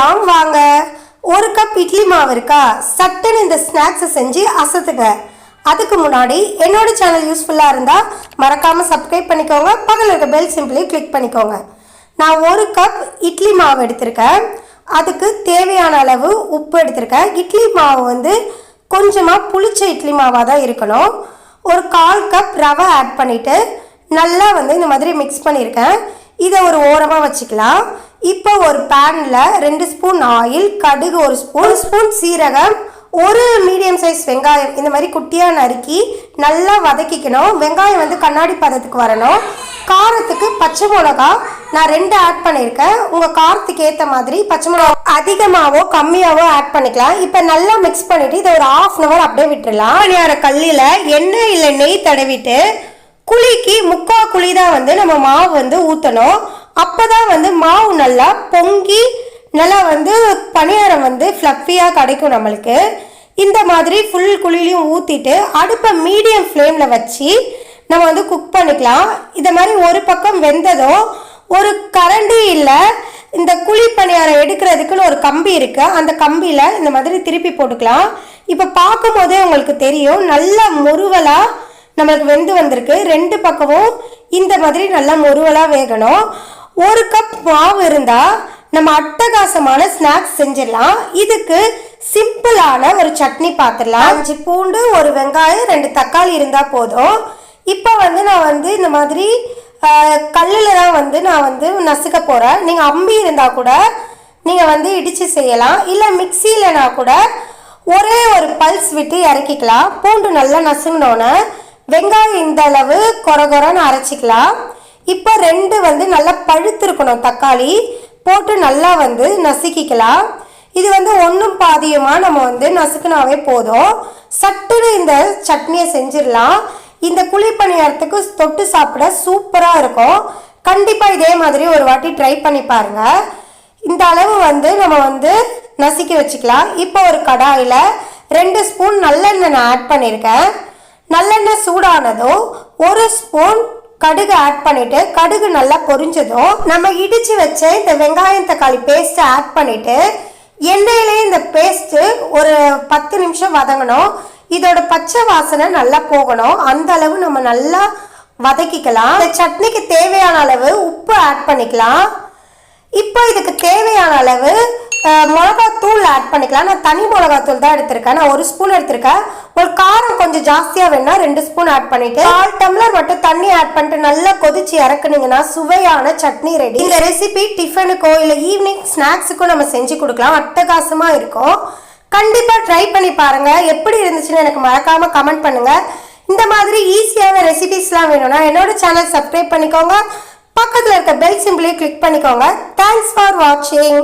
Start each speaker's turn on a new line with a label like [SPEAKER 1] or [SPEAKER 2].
[SPEAKER 1] பார்க்கலாம் வாங்க. ஒரு கப் இட்லி மாவு இருக்கா? சட்டுன்னு இந்த ஸ்நாக்ஸை செஞ்சு அசத்துங்க. அதுக்கு முன்னாடி என்னோட சேனல் யூஸ்ஃபுல்லாக இருந்தால் மறக்காமல் சப்ஸ்கிரைப் பண்ணிக்கோங்க. பக்கத்தில் இருக்க பெல் சிம்பிளி கிளிக் பண்ணிக்கோங்க. நான் ஒரு கப் இட்லி மாவு எடுத்திருக்கேன். அதுக்கு தேவையான அளவு உப்பு எடுத்திருக்கேன். இட்லி மாவு வந்து கொஞ்சமாக புளிச்ச இட்லி மாவாக தான் இருக்கணும். ஒரு கால் கப் ரவை ஆட் பண்ணிவிட்டு நல்லா வந்து இந்த மாதிரி மிக்ஸ் பண்ணியிருக்கேன் இதை ஒரு ஓரமாக வச்சுக்கலாம். இப்போ ஒரு பேனில் ரெண்டு ஸ்பூன் ஆயில் கடுகு ஒரு ஸ்பூன் ஸ்பூன் சீரகம் ஒரு மீடியம் சைஸ் வெங்காயம். இந்த மாதிரி குட்டியாக நறுக்கி நல்லா வதக்கிக்கணும். வெங்காயம் வந்து கண்ணாடி பதத்துக்கு வரணும். காரத்துக்கு பச்சை மிளகா நான் ரெண்டு ஆட் பண்ணியிருக்கேன். உங்கள் காரத்துக்கு ஏற்ற மாதிரி பச்சை மிளகா அதிகமாகவோ கம்மியாகவோ ஆட் பண்ணிக்கலாம். இப்போ நல்லா மிக்ஸ் பண்ணிவிட்டு இதை ஒரு ஆஃப் அன் ஹவர் அப்படியே விட்டுடலாம். பணியார கல்லில் எண்ணெய் இல்லை நெய் தடவிட்டு குழிக்கு முக்கால் குழி தான் வந்து நம்ம மாவு வந்து ஊற்றணும் அப்போ தான் வந்து மாவு நல்லா பொங்கி நல்லா வந்து பணியாரம் வந்து ஃப்ளஃபியாக கிடைக்கும் நம்மளுக்கு. இந்த மாதிரி ஃபுல் குழிலையும் ஊற்றிட்டு அடுப்பை மீடியம் ஃப்ளேமில் வச்சு நம்ம வந்து குக் பண்ணிக்கலாம். இந்த மாதிரி ஒரு பக்கம் வெந்ததும் ஒரு கரண்டி இல்லை இந்த குழி பணியாரம் எடுக்கிறதுக்குன்னு ஒரு கம்பி இருக்குது அந்த கம்பியில் இந்த மாதிரி திருப்பி போட்டுக்கலாம். இப்போ பார்க்கும் போதே உங்களுக்கு தெரியும் நல்ல முறுவலாக நம்மளுக்கு வெந்து வந்திருக்கு. ரெண்டு பக்கமும் இந்த மாதிரி நல்லா முறுவலாக வேகணும். ஒரு கப் மாவு இருந்தால் நம்ம அட்டகாசமான ஸ்நாக்ஸ் செஞ்சிடலாம். இதுக்கு சிம்பிளான ஒரு சட்னி பார்த்துடலாம் அஞ்சு பூண்டு ஒரு வெங்காயம் ரெண்டு தக்காளி இருந்தால் போதும். இப்போ வந்து நான் வந்து இந்த மாதிரி கல்லில் தான் வந்து நான் வந்து நசுக்க போகிறேன் நீங்கள் அம்பி இருந்தால் கூட நீங்கள் வந்து இடித்து செய்யலாம். இல்லை மிக்சியிலனா கூட ஒரே ஒரு பல்ஸ் விட்டு இறக்கிக்கலாம். பூண்டு நல்லா நசுங்கினோன்னே வெங்காயம் இந்த அளவு கொர கொரன்னு அரைச்சிக்கலாம். இப்போ ரெண்டு வந்து நல்லா பழுத்திருக்கணும் தக்காளி போட்டு நல்லா வந்து நசுக்கிக்கலாம். இது வந்து ஒன்றும் பாதியமாக நம்ம வந்து நசுக்கினாவே போதும். சட்டுன்னு இந்த சட்னியை செஞ்சிடலாம். இந்த குழிப்பணியாரத்துக்கு தொட்டு சாப்பிட சூப்பராக இருக்கும். கண்டிப்பாக இதே மாதிரி ஒரு வாட்டி ட்ரை பண்ணி பாருங்கள் இந்த அளவு வந்து நம்ம வந்து நசுக்கி வச்சுக்கலாம். இப்போ ஒரு கடாயில் ரெண்டு ஸ்பூன் நல்லெண்ணெய் நான் ஆட் பண்ணியிருக்கேன். நல்லெண்ணெய் சூடானதும் ஒரு ஸ்பூன் கடுகு ஆட் பண்ணிட்டு கடுகு நல்லா பொரிஞ்சதும் நம்ம இடிச்சு வச்ச இந்த வெங்காயம் தக்காளி பேஸ்ட்டை ஆட் பண்ணிட்டு எண்ணெயிலே இந்த பேஸ்ட்டு ஒரு பத்து நிமிஷம் வதங்கணும். இதோட பச்சை வாசனை நல்லா போகணும். அந்த அளவு நம்ம நல்லா வதக்கிக்கலாம். இந்த சட்னிக்கு தேவையான அளவு உப்பு ஆட் பண்ணிக்கலாம். இப்போ இதுக்கு தேவையான அளவு மிளகாத்தூள் ஆட் பண்ணிக்கலாம். நான் தனி மிளகாத்தூள் தான் எடுத்திருக்கேன். நான் ஒரு ஸ்பூன் எடுத்திருக்கேன். ஒரு கால் கொஞ்சம் ஜாஸ்தியாக வேணா ரெண்டு ஸ்பூன் ஆட் பண்ணிட்டு கால் டம்ளர் மட்டும் தண்ணி ஆட் பண்ணிட்டு நல்லா கொதிச்சு இறக்குனீங்கன்னா சுவையான சட்னி ரெடி இந்த ரெசிபி டிஃபனுக்கோ இல்லை ஈவினிங் ஸ்நாக்ஸுக்கோ நம்ம செஞ்சு கொடுக்கலாம். அட்டகாசமாக இருக்கும். கண்டிப்பாக ட்ரை பண்ணி பாருங்க. எப்படி இருந்துச்சுன்னு எனக்கு மறக்காம கமெண்ட் பண்ணுங்க. இந்த மாதிரி ஈஸியான ரெசிபிஸ்லாம் வேணும்னா என்னோட சேனல் சப்ஸ்கிரைப் பண்ணிக்கோங்க. பக்கத்தில் இருக்க பெல் சிம்பிளையும் கிளிக் பண்ணிக்கோங்க. தேங்க்ஸ் ஃபார் வாட்சிங்